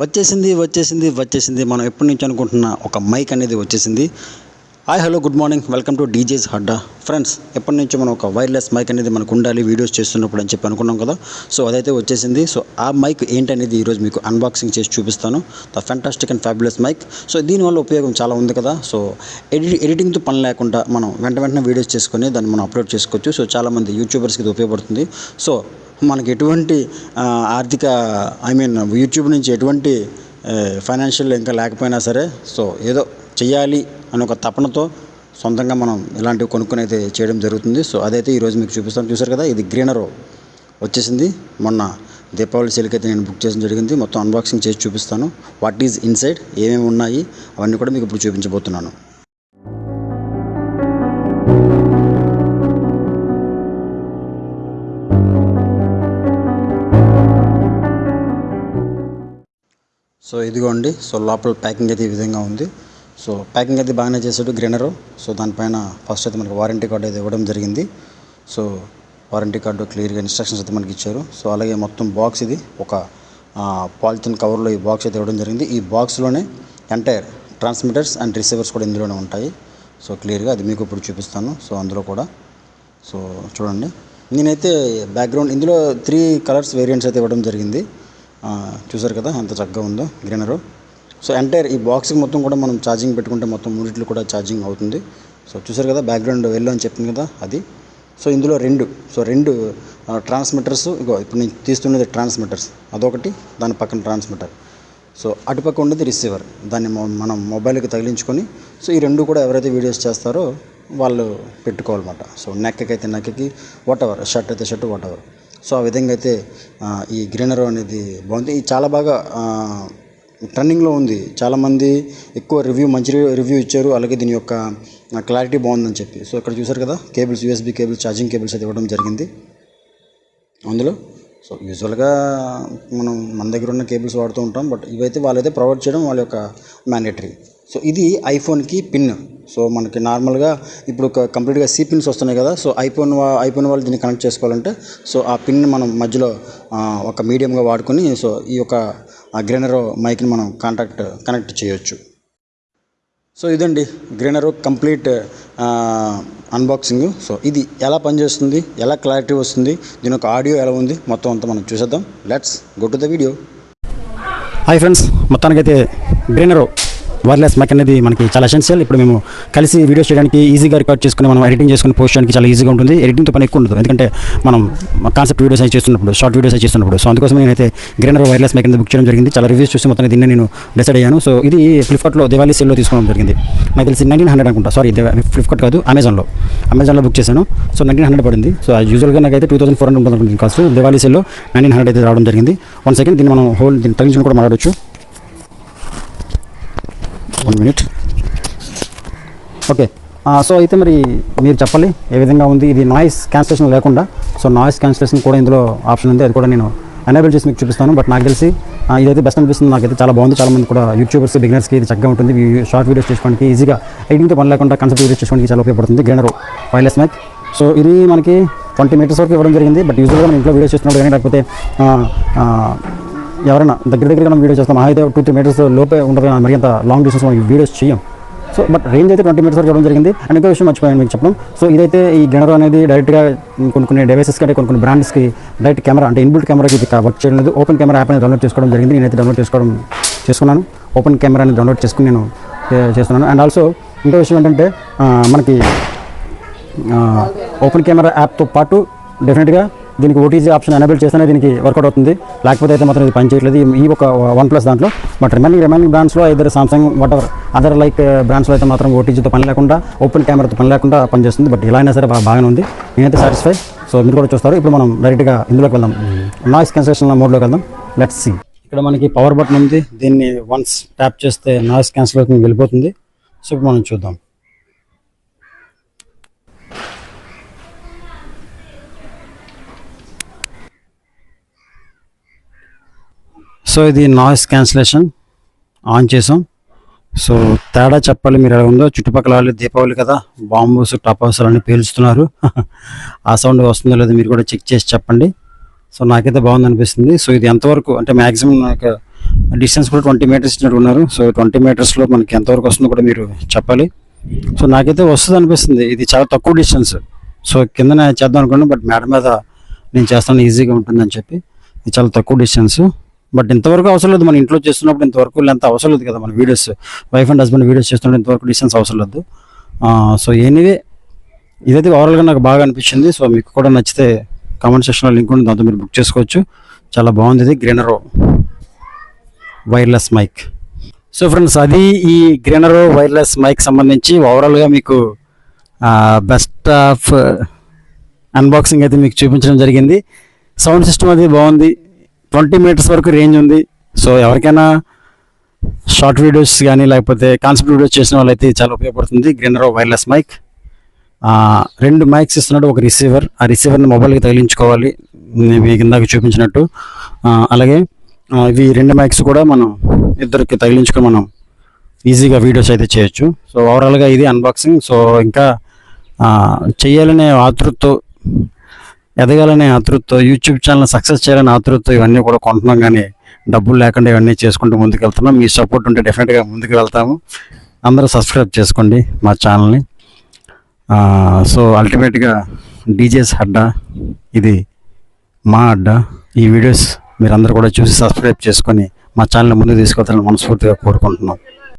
వచ్చేసింది వచ్చేసింది వచ్చేసింది. మనం ఎప్పటి నుంచి అనుకుంటున్న ఒక మైక్ అనేది వచ్చేసింది. Hi hello good morning welcome to DJs హడ్డా friends ఎప్పటి నుంచో మనం ఒక వైర్లెస్ మైక్ అనేది మనకు ఉండాలి వీడియోస్ చేస్తున్నప్పుడు అని చెప్పి అనుకున్నాం కదా. సో అదైతే వచ్చేసింది. సో ఆ మైక్ ఏంటనేది ఈరోజు మీకు అన్బాక్సింగ్ చేసి చూపిస్తాను. The fantastic and fabulous mike so దీనివల్ల ఉపయోగం చాలా ఉంది కదా. సో ఎడి ఎడిటింగ్తో పని లేకుండా మనం వెంట వెంటనే వీడియోస్ చేసుకొని దాన్ని మనం అప్లోడ్ చేసుకోవచ్చు. సో చాలామంది యూట్యూబర్స్కి ఇది ఉపయోగపడుతుంది. సో మనకి ఎటువంటి ఆర్థిక ఐ మీన్ యూట్యూబ్ నుంచి ఎటువంటి ఫైనాన్షియల్ ఇంకా లేకపోయినా సరే సో ఏదో చేయాలి అని ఒక తపనతో సొంతంగా మనం ఇలాంటివి కొనుక్కొని అయితే చేయడం జరుగుతుంది. సో అదైతే ఈరోజు మీకు చూపిస్తాను. చూసారు కదా ఇది గ్రీనరో వచ్చేసింది. మొన్న దీపావళి సేల్కి అయితే నేను బుక్ చేయడం జరిగింది. మొత్తం అన్బాక్సింగ్ చేసి చూపిస్తాను. వాట్ ఈజ్ ఇన్సైడ్ ఏమేమి ఉన్నాయి అవన్నీ కూడా మీకు ఇప్పుడు చూపించబోతున్నాను. సో ఇదిగోండి సో లోపల ప్యాకింగ్ అయితే ఈ విధంగా ఉంది. సో ప్యాకింగ్ అయితే బాగానే చేశాడు గ్రీనరు. సో దానిపైన ఫస్ట్ అయితే మనకి వారంటీ కార్డు అయితే ఇవ్వడం జరిగింది. సో వారంటీ కార్డు క్లియర్గా ఇన్స్ట్రక్షన్స్ అయితే మనకి ఇచ్చారు. సో అలాగే మొత్తం బాక్స్ ఇది ఒక పాలిథిన్ కవర్లో ఈ బాక్స్ అయితే ఇవ్వడం జరిగింది. ఈ బాక్స్లోనే ఎంటైర్ ట్రాన్స్మిటర్స్ అండ్ రిసీవర్స్ కూడా ఇందులోనే ఉంటాయి. సో క్లియర్గా అది మీకు ఇప్పుడు చూపిస్తాను. సో అందులో కూడా సో చూడండి. నేనైతే బ్యాక్గ్రౌండ్ ఇందులో త్రీ కలర్స్ వేరియంట్స్ అయితే ఇవ్వడం జరిగింది. చూసారు కదా ఎంత చక్కగా ఉందో గ్రీనరు. సో ఎంటైర్ ఈ బాక్స్కి మొత్తం కూడా మనం ఛార్జింగ్ పెట్టుకుంటే మొత్తం మూడిట్లు కూడా ఛార్జింగ్ అవుతుంది. సో చూసారు కదా బ్యాక్గ్రౌండ్ వెళ్ళు అని చెప్పింది కదా అది. సో ఇందులో రెండు సో రెండు ట్రాన్స్మిటర్స్ ఇగో ఇప్పుడు నేను తీస్తున్నది ట్రాన్స్మిటర్స్ అదొకటి దాని పక్కన ట్రాన్స్మిటర్ సో అటుపక్క ఉన్నది రిసీవర్ దాన్ని మనం మొబైల్కి తగిలించుకొని సో ఈ రెండు కూడా ఎవరైతే వీడియోస్ చేస్తారో వాళ్ళు పెట్టుకోవాలన్నమాట. సో నెక్కకి అయితే నెక్కకి వాట్ ఎవర్ షర్ట్ అయితే షర్ట్ వాట్ ఎవర్ సో ఆ విధంగా అయితే ఈ గ్రీనర్ అనేది బాగుంది. ఇది చాలా బాగా ట్రెండింగ్లో ఉంది. చాలామంది ఎక్కువ రివ్యూ మంచి రివ్యూ ఇచ్చారు. అలాగే దీని యొక్క క్లారిటీ బాగుందని చెప్పి. సో ఇక్కడ చూసారు కదా cables USB cables charging cables అది ఇవ్వడం జరిగింది. అందులో సో యూజువల్గా మనం మన దగ్గర ఉన్న కేబుల్స్ వాడుతూ ఉంటాం. బట్ ఇవైతే వాళ్ళైతే ప్రొవైడ్ చేయడం వాళ్ళ యొక్క మ్యాండేటరీ. సో ఇది ఐఫోన్కి పిన్. సో మనకి నార్మల్గా ఇప్పుడు ఒక కంప్లీట్గా సి పిన్స్ వస్తున్నాయి కదా సో ఐఫోన్ వా ఐఫోన్ వాళ్ళు దీన్ని కనెక్ట్ చేసుకోవాలంటే సో ఆ పిన్ మనం మధ్యలో ఒక మీడియంగా వాడుకొని సో ఈ యొక్క గ్రెనరో మైక్ని మనం కాంటాక్ట్ కనెక్ట్ చేయొచ్చు. సో ఇదండి గ్రీనరో కంప్లీట్ అన్బాక్సింగ్. సో ఇది ఎలా పనిచేస్తుంది ఎలా క్లారిటీ వస్తుంది దీని యొక్క ఆడియో ఎలా ఉంది మొత్తం అంతా మనం చూసేద్దాం. Let's go to the video. Hi friends మొత్తానికైతే గ్రీనరో వైర్లెస్ మైక్ అనేది మనకి చాలా ఎసెన్షియల్ ఇప్పుడు మేము కలిసి వీడియోస్ చేయడానికి ఈజీగా రికార్డ్ చేసుకుని మనం ఎడిటింగ్ చేసుకుని పోస్ట్ చేయడానికి చాలా ఈజీగా ఉంటుంది. ఎడిటింగ్తో పని ఎక్కువ ఉండదు. ఎందుకంటే మనం కాన్సెప్ట్ వీడియోస్ అయి చేస్తున్నప్పుడు షార్ట్ వీడియోస్ అయి చేస్తున్నప్పుడు. సో అందుకోసం నేనైతే గ్రీనర్ వైర్లెస్ మైక్ అనేది బుక్ చేయడం జరిగింది. చాలా రివ్యూస్ చూసి మొత్తం దీన్ని నేను డిసైడ్ అయ్యాను. సో ఇది ఫ్లిప్కార్ట్లో దివాళీ సేల్లో తీసుకోవడం జరిగింది. నాకు తెలిసి నైన్టీన్ హండ్రెడ్ అనుకుంటా. సారీ ఫ్లిప్కార్ట్ కాదు అమెజాన్లో అమెజాన్లో బుక్ చేశాను. సో నైన్టీన్ హండ్రెడ్ పడింది. సో యూజువల్గా నాకైతే టూ థౌసండ్ ఫోర్ హండ్రెడ్ ఉంటుంది కాస్ట్ దివాళీ సేల్లో నైన్టీన్ హండ్రెడ్ అయితే రావడం జరిగింది. వన్ సెకండ్ దీన్ని మనం హోల్ దీన్ని తగ్గించుకుని కూడా మాట్లాడవచ్చు వన్ మినిట్. ఓకే. సో అయితే మరి మీరు చెప్పాలి ఏ విధంగా ఉంది ఇది నాయిస్ క్యాన్సిలేషన్ లేకుండా. సో నాయిస్ క్యాన్సిలేషన్ కూడా ఇందులో ఆప్షన్ ఉంది అది కూడా నేను ఎనేబుల్ చేసి మీకు చూపిస్తాను. బట్ నాకు తెలిసి ఇదైతే బెస్ట్ అనిపిస్తుంది నాకైతే చాలా బాగుంది. చాలా మంది కూడా యూట్యూబర్స్ బిగినర్స్కి ఇది చక్కగా ఉంటుంది. షార్ట్ వీడియోస్ చేసుకోవడానికి ఈజీగా ఎడిటింగ్తో పని లేకుండా కన్సెప్ట్ వీడియోస్ చేసుకోవడానికి చాలా ఉపయోగపడుతుంది. గ్రీనర్ వైర్లెస్ మైక్ సో ఇది మనకి ట్వంటీ మీటర్స్ వరకు ఇవ్వడం జరిగింది. బట్ యూజువల్గా మనం ఇంట్లో వీడియోస్ చేస్తున్నప్పుడు కానీ లేకపోతే ఎవరైనా దగ్గర దగ్గర మనం వీడియో చేస్తాం. అయితే టూ త్రీ మీటర్స్ లోపే ఉంటుంది. కానీ మరి అంత లాంగ్ డిస్టెన్స్ మనం వీడియోస్ చేయం సో బట్ రేంజ్ అయితే ట్వంటీ మీటర్స్ చూడడం జరిగింది. అండ్ ఇంకో విషయం మర్చిపోయాను మీకు చెప్పడం సో ఇదైతే ఈ గెనరో అనేది డైరెక్ట్గా కొన్ని కొన్ని డివైసెస్ కంటే కొన్ని కొన్ని బ్రాండ్స్కి డైరెక్ట్ కెమెరా అంటే ఇన్బుల్ట్ కెమెరాకి ఇది వర్క్ చేయడం లేదు. ఓపెన్ కెమెరా యాప్ అనేది డౌన్లోడ్ చేసుకోవడం జరిగింది. నేనైతే డౌన్లోడ్ చేసుకోవడం చేసుకున్నాను. ఓపెన్ కెమెరా అనేది డౌన్లోడ్ చేసుకుని నేను చేస్తున్నాను. అండ్ ఆల్సో ఇంకో విషయం ఏంటంటే మనకి ఓపెన్ కెమెరా యాప్తో పాటు డెఫినెట్గా దీనికి ఓటీజీ ఆప్షన్ ఎనేబుల్ చేస్తేనే దీనికి వర్కౌట్ అవుతుంది. లేకపోతే అయితే మాత్రం ఇది పనిచేయట్లేదు ఈ- ఒక వన్ ప్లస్ దాంట్లో. బట్ రిమైనింగ్ రిమైనింగ్ బ్రాండ్స్లో ఇద్దరు Samsung whatever other like బ్రాండ్స్లో అయితే మాత్రం ఓటీజీతో పని లేకుండా ఓపెన్ కెమెరాతో పని లేకుండా పనిచేస్తుంది బట్ ఇలా అయినా సరే బాగానే ఉంది. నేనైతే సాటిస్ఫై సో మీరు కూడా చూస్తారు. ఇప్పుడు మనం డైరెక్ట్గా ఇందులోకి వెళ్దాం. నాయిస్ క్యాన్సలేషన్ మోడ్లోకి వెళ్దాం. లెట్స్ సి ఇక్కడ మనకి పవర్ బటన్ ఉంది. దీన్ని వన్స్ ట్యాప్ చేస్తే నాయిస్ క్యాన్సిలేషన్ వెళ్ళిపోతుంది. సో ఇప్పుడు మనం చూద్దాం. సో ఇది నాయిస్ క్యాన్సిలేషన్ ఆన్ చేసాం. సో తేడా చెప్పాలి మీరు ఎలా ఉందో. చుట్టుపక్కల వాళ్ళు దీపావళి కదా బాంబుస్ టపాసులు అన్ని పేల్చుతున్నారు ఆ సౌండ్ వస్తుందో లేదో మీరు కూడా చెక్ చేసి చెప్పండి. సో నాకైతే బాగుంది అనిపిస్తుంది. సో ఇది ఎంతవరకు అంటే మ్యాక్సిమం నాకు డిస్టెన్స్ కూడా ట్వంటీ మీటర్స్ ఇచ్చినట్టు ఉన్నారు. సో ట్వంటీ మీటర్స్లో మనకి ఎంతవరకు వస్తుందో కూడా మీరు చెప్పాలి. సో నాకైతే వస్తుంది అనిపిస్తుంది. ఇది చాలా తక్కువ డిస్టెన్స్ సో కింద చేద్దాం అనుకున్నాను బట్ మేడం మీద నేను చేస్తాను ఈజీగా ఉంటుందని చెప్పి. ఇది చాలా తక్కువ డిస్టెన్స్ బట్ ఇంతవరకు అవసరం లేదు. మన ఇంట్లో చేస్తున్నప్పుడు ఇంతవరకు లెంత్ అవసరం లేదు కదా మన videos. Wife and husband videos చేస్తున్నప్పుడు ఇంతవరకు డిస్టెన్స్ అవసరం లేదు. సో ఎనీవే ఇదైతే ఓవరాల్గా నాకు బాగా అనిపించింది. సో మీకు కూడా నచ్చితే కామెంట్ సెక్షన్లో లింక్ ఉంది దాంతో మీరు బుక్ చేసుకోవచ్చు. చాలా బాగుంది ఇది. గ్రీనరో వైర్లెస్ మైక్ సో ఫ్రెండ్స్ అది ఈ గ్రీనరో వైర్లెస్ మైక్ సంబంధించి ఓవరాల్గా మీకు బెస్ట్ ఆఫ్ అన్బాక్సింగ్ అయితే మీకు చూపించడం జరిగింది. సౌండ్ సిస్టమ్ అది బాగుంది. ట్వంటీ మీటర్స్ వరకు రేంజ్ ఉంది. సో ఎవరికైనా షార్ట్ వీడియోస్ కానీ లేకపోతే కాన్సెప్ట్ వీడియోస్ చేసిన వాళ్ళైతే చాలా ఉపయోగపడుతుంది. గ్రీనరో వైర్లెస్ మైక్. రెండు మైక్స్ ఇస్తున్నాడు ఒక రిసీవర్. ఆ రిసీవర్ని మొబైల్కి తగిలించుకోవాలి. ఇవి కిందాక చూపించినట్టు. అలాగే ఇవి రెండు మైక్స్ కూడా మనం ఇద్దరికి తగిలించుకొని మనం ఈజీగా వీడియోస్ అయితే చేయొచ్చు. సో ఓవరాల్గా ఇది అన్బాక్సింగ్ సో ఇంకా చేయాలనే చెయ్యాలనే ఆతృతతో ఎదగాలనే ఆతృతతో యూట్యూబ్ ఛానల్ సక్సెస్ చేయాలని ఆతృతతో ఇవన్నీ కూడా కొంటున్నాం కానీ డబ్బులు లేకుండా ఇవన్నీ చేసుకుంటూ ముందుకు వెళ్తున్నాం మీ సపోర్ట్ ఉంటే డెఫినెట్గా ముందుకు వెళ్తాము. అందరూ సబ్స్క్రైబ్ చేసుకోండి మా ఛానల్ని. సో అల్టిమేట్గా డీజేస్ అడ్డా ఇది మా అడ్డా ఈ వీడియోస్ మీరందరూ కూడా చూసి సబ్స్క్రైబ్ చేసుకొని మా ఛానల్ ముందుకు తీసుకెళ్తారని మనస్ఫూర్తిగా కోరుకుంటున్నాం.